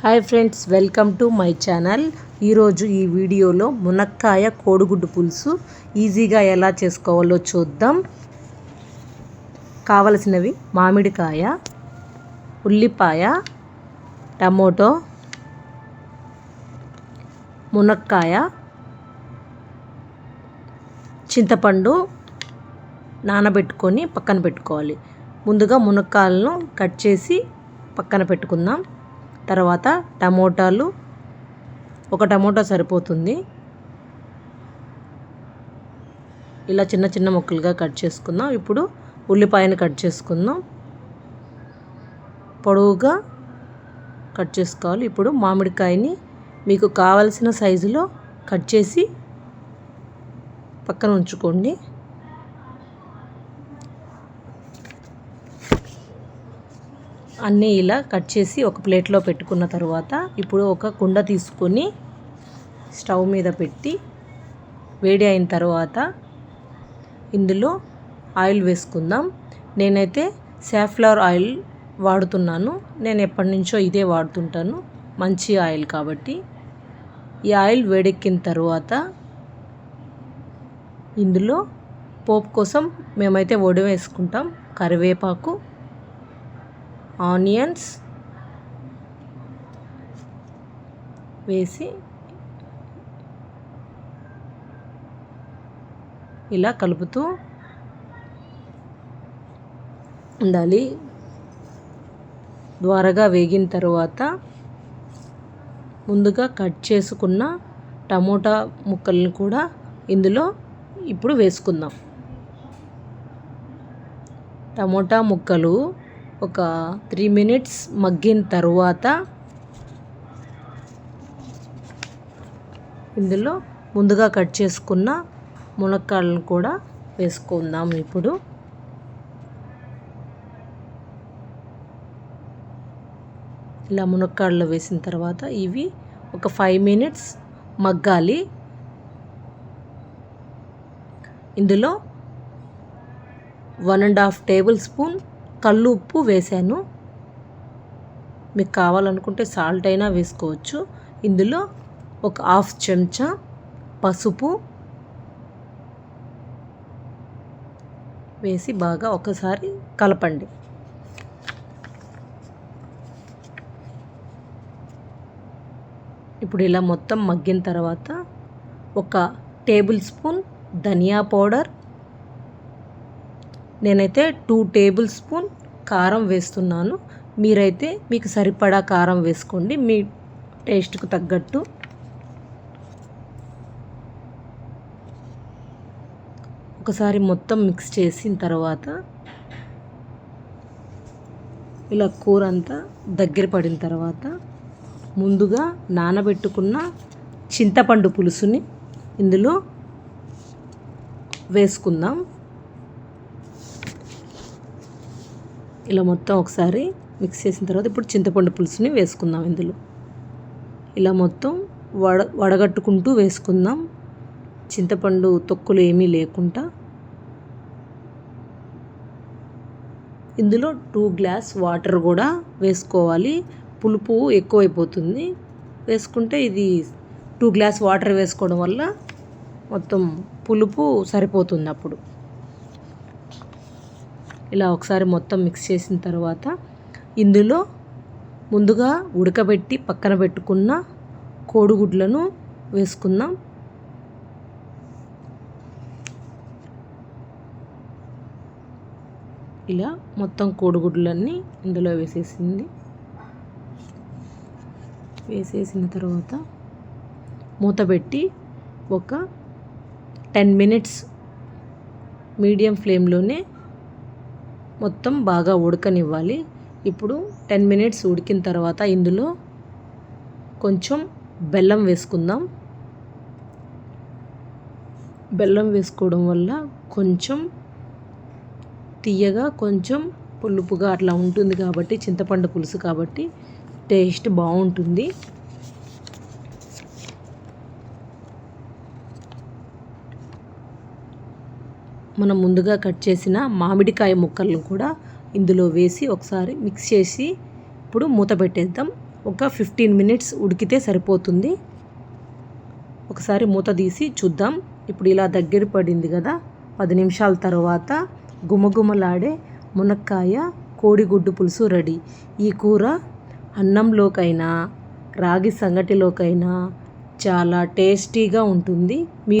Hi friends welcome to my channel. ఈరోజు ఈ వీడియోలో మునక్కాయ కోడిగుడ్డు పులుసు ఈజీగా ఎలా చేసుకోవాలో చూద్దాం. కావలసినవి మామిడికాయ ఉల్లిపాయ టమోటో మునక్కాయ చింతపండు నానబెట్టుకొని పక్కన పెట్టుకోవాలి. ముందుగా మునక్కాయలను కట్ చేసి పక్కన పెట్టుకుందాం. తర్వాత టమోటాలు. ఒక టమోటా సరిపోతుంది. ఇలా చిన్న చిన్న ముక్కలుగా కట్ చేసుకుందాం. ఇప్పుడు ఉల్లిపాయను కట్ చేసుకుందాం. పొడవుగా కట్ చేసుకోవాలి. ఇప్పుడు మామిడికాయని మీకు కావలసిన సైజులో కట్ చేసి పక్కన ఉంచుకోండి. అన్నీ ఇలా కట్ చేసి ఒక ప్లేట్లో పెట్టుకున్న తర్వాత ఇప్పుడు ఒక కుండ తీసుకొని స్టవ్ మీద పెట్టి వేడి అయిన తర్వాత ఇందులో ఆయిల్ వేసుకుందాం. నేనైతే సాఫ్లవర్ ఆయిల్ వాడుతున్నాను. నేను ఎప్పటి నుంచో ఇదే వాడుతుంటాను. మంచి ఆయిల్ కాబట్టి. ఈ ఆయిల్ వేడెక్కిన తర్వాత ఇందులో పోపు కోసం మేమైతే వడి వేసుకుంటాం కరివేపాకు ఆనియన్స్ వేసి ఇలా కలుపుతూ ఉండాలి. ద్వారగా వేగిన తర్వాత ముందుగా కట్ చేసుకున్న టమోటా ముక్కలను కూడా ఇందులో ఇప్పుడు వేసుకుందాం. టమోటా ముక్కలు ఒక త్రీ మినిట్స్ మగ్గిన తర్వాత ఇందులో ముందుగా కట్ చేసుకున్న మునక్కాళ్ళను కూడా వేసుకుందాం ఇప్పుడు. ఇలా మునక్కాడలు వేసిన తర్వాత ఇవి ఒక ఫైవ్ మినిట్స్ మగ్గాలి. ఇందులో one and half tablespoon కళ్ళు ఉప్పు వేసాను మీకు కావాలనుకుంటే సాల్ట్ అయినా వేసుకోవచ్చు. ఇందులో ఒక హాఫ్ చెంచా పసుపు వేసి బాగా ఒకసారి కలపండి. ఇప్పుడు ఇలా మొత్తం మగ్గిన తర్వాత ఒక టేబుల్ స్పూన్ ధనియా పౌడర్ నేనైతే టూ టేబుల్ స్పూన్ కారం వేస్తున్నాను. మీరైతే మీకు సరిపడా కారం వేసుకోండి. మీ టేస్ట్కు తగ్గట్టు. ఒకసారి మొత్తం మిక్స్ చేసిన తర్వాత ఇలా కూర అంతా దగ్గర పడిన తర్వాత ముందుగా నానబెట్టుకున్న చింతపండు పులుసుని ఇందులో వేసుకుందాం. ఇలా మొత్తం ఒకసారి మిక్స్ చేసిన తర్వాత ఇప్పుడు చింతపండు పులుసుని వేసుకుందాం ఇందులో. ఇలా మొత్తం వడ వడగట్టుకుంటూ వేసుకుందాం. చింతపండు తొక్కులు ఏమీ లేకుండా. ఇందులో టూ గ్లాస్ వాటర్ కూడా వేసుకోవాలి. పులుపు ఎక్కువైపోతుంది. వేసుకుంటే ఇది టూ గ్లాస్ వాటర్ వేసుకోవడం వల్ల మొత్తం పులుపు సరిపోతుంది అప్పుడు. ఇలా ఒకసారి మొత్తం మిక్స్ చేసిన తర్వాత ఇందులో ముందుగా ఉడకబెట్టి పక్కన పెట్టుకున్న కోడిగుడ్లను వేసుకుందాం. ఇలా మొత్తం కోడిగుడ్లన్నీ ఇందులో వేసేసింది. వేసేసిన తర్వాత మూత పెట్టి ఒక టెన్ మినిట్స్ మీడియం ఫ్లేమ్లోనే మొత్తం బాగా ఉడకనివ్వాలి. ఇప్పుడు టెన్ మినిట్స్ ఉడికిన తర్వాత ఇందులో కొంచెం బెల్లం వేసుకుందాం. బెల్లం వేసుకోవడం వల్ల కొంచెం తీయగా కొంచెం పులుపుగా అట్లా ఉంటుంది కాబట్టి చింతపండు పులుసు కాబట్టి టేస్ట్ బాగుంటుంది. మనం ముందుగా కట్ చేసిన మామిడికాయ ముక్కలను కూడా ఇందులో వేసి ఒకసారి మిక్స్ చేసి ఇప్పుడు మూత పెట్టేద్దాం. ఒక ఫిఫ్టీన్ మినిట్స్ ఉడికితే సరిపోతుంది. ఒకసారి మూత తీసి చూద్దాం. ఇప్పుడు ఇలా దగ్గర పడింది కదా. పది నిమిషాల తర్వాత గుమగుమలాడే మునక్కాయ కోడిగుడ్డు పులుసు రెడీ. ఈ కూర అన్నంలోకైనా రాగి సంగటిలోకైనా చాలా టేస్టీగా ఉంటుంది. మీ